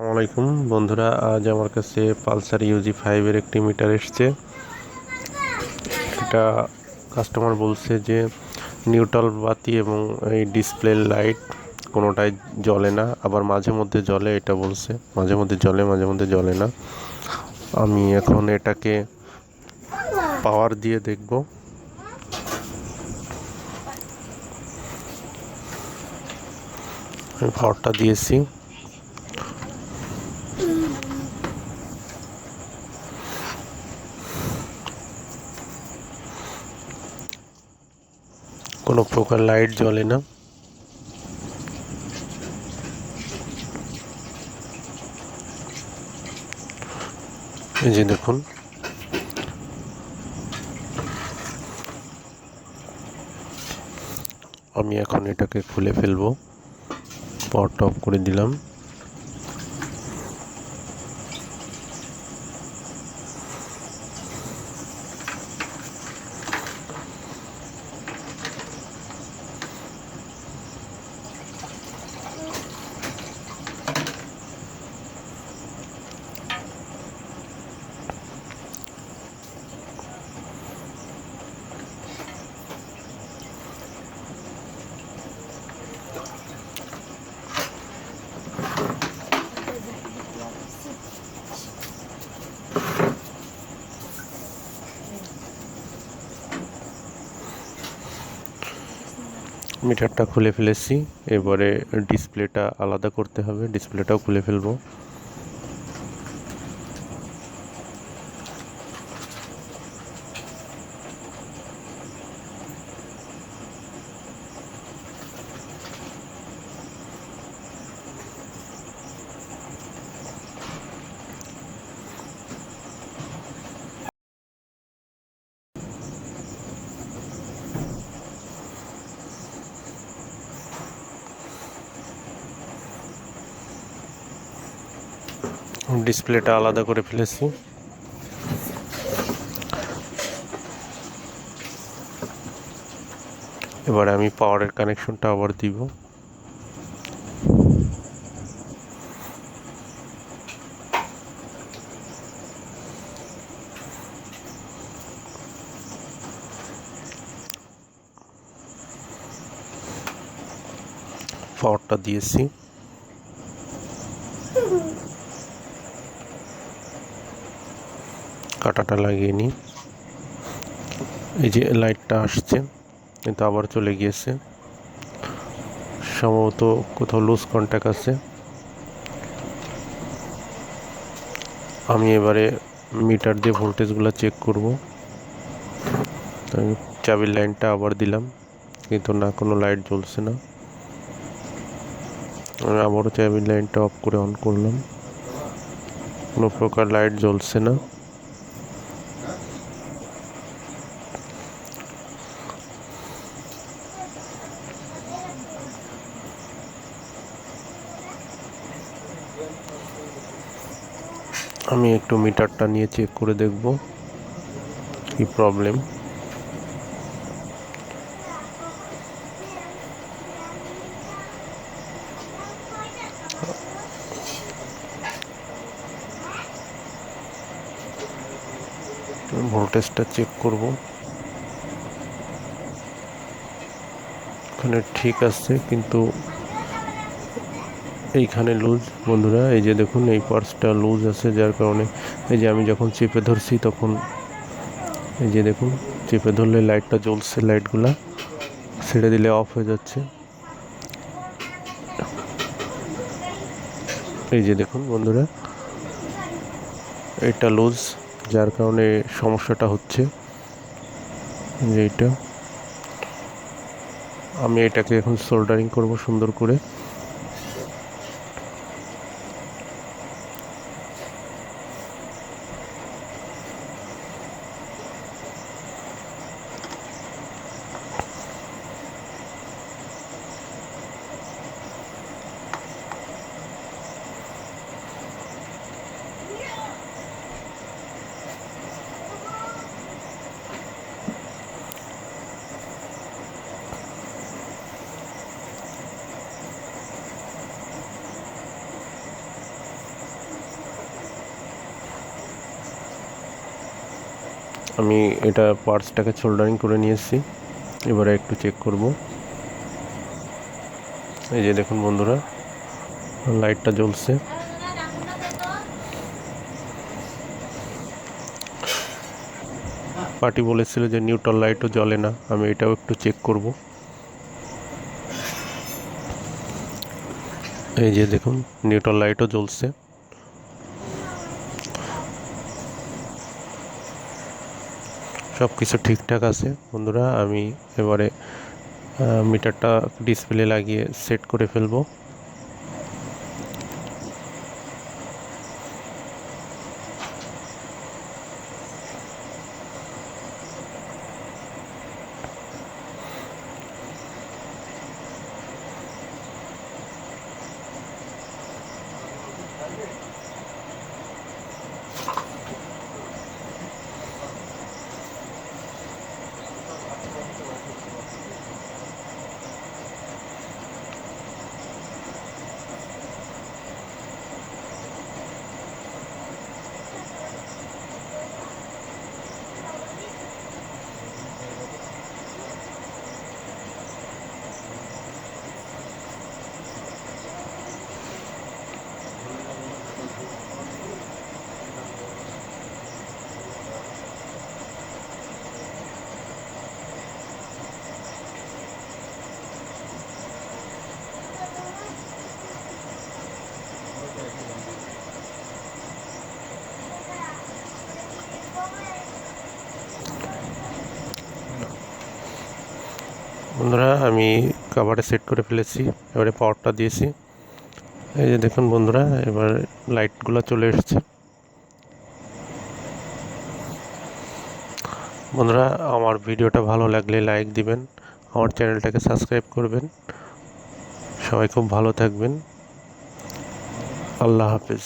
আসসালামাইকুম বন্ধুরা, আজ আমার কাছে পালসার ইউজি ফাইভের একটি মিটার এসছে। এটা কাস্টমার বলছে যে নিউট্রাল বাতি এবং এই ডিসপ্লে লাইট কোনোটাই জ্বলে না, আবার মাঝে মধ্যে জ্বলে এটা বলছে। মাঝে মধ্যে জ্বলে, মাঝে মধ্যে জ্বলে না। আমি এখন এটাকে পাওয়ার দিয়ে দেখব। পাওয়ারটা দিয়েছি। কোনো প্রকার লাইট জ্বলে না। এই যে দেখুন। আমি এখন এটাকে খুলে ফেলব। পর অফ করে দিলাম। মিটারটা খুলে ফেলেছি। এবারে ডিসপ্লেটা আলাদা করতে হবে। ডিসপ্লেটাও খুলে ফেলব। ডিসপ্লেটা আলাদা করে ফেলেছি। এবারে আমি পাওয়ারের কানেকশনটা আবার দিব। পাওয়ারটা দিয়েছি। কাটাটা লাগিয়ে নিই। এই যে লাইটটা আসছে, কিন্তু আবার চলে গিয়েছে। সম্ভবত কোথাও লুজ কন্ট্যাক্ট আছে। আমি এবারে মিটার দিয়ে ভোল্টেজগুলো চেক করব। আমি চাবির লাইনটা আবার দিলাম, কিন্তু না, কোনো লাইট জ্বলছে না। আমি আবারও চাবির লাইনটা অফ করে অন করলাম। কোনো প্রকার লাইট জ্বলছে না। আমি একটু মিটারটা নিয়ে চেক করে দেখব কি প্রবলেম ভোল্টেজটা চেক করব। এখানে ঠিক আছে, কিন্তু এইখানে লুজ বন্ধুরা, এই যে দেখুন, এই পার্সটা লুজ আছে, যার কারণে এই যে আমি যখন চেপে ধরছি তখন এই যে দেখুন, চেপে ধরলে লাইটটা জ্বলছে লাইটগুলা ছেড়ে দিলে অফ হয়ে যাচ্ছে। এই যে দেখুন, বন্ধুরা, এটা লুজ যার কারণে সমস্যাটা হচ্ছে। যে এটা। আমি এটাকে এখন সোল্ডারিং করব সুন্দর করে। আমি এটা পার্টসটাকে সোল্ডারিং করে নিয়েছি এবারে একটু চেক করব। এই যে দেখুন বন্ধুরা লাইটটা জ্বলছে। পার্টি বলেছিল যে নিউট্রাল লাইটও জ্বলে না, আমি এটাও একটু চেক করব। এই যে দেখুন নিউট্রাল লাইটও জ্বলছে। সব কিছু ঠিকঠাক আছে। বন্ধুরা আমি এবারে মিটারটা ডিসপ্লে লাগিয়ে সেট করে ফেলব। বন্ধুরা, আমি কাভারে সেট করে ফেলেছি, এবারে পাওয়ারটা দিয়েছি। এই যে দেখুন বন্ধুরা, এবার লাইটগুলো চলে এসেছে। বন্ধুরা, আমার ভিডিওটা ভালো লাগলে লাইক দিবেন, আমার চ্যানেলটাকে সাবস্ক্রাইব করবেন। সবাই খুব ভালো থাকবেন। আল্লাহ হাফেজ।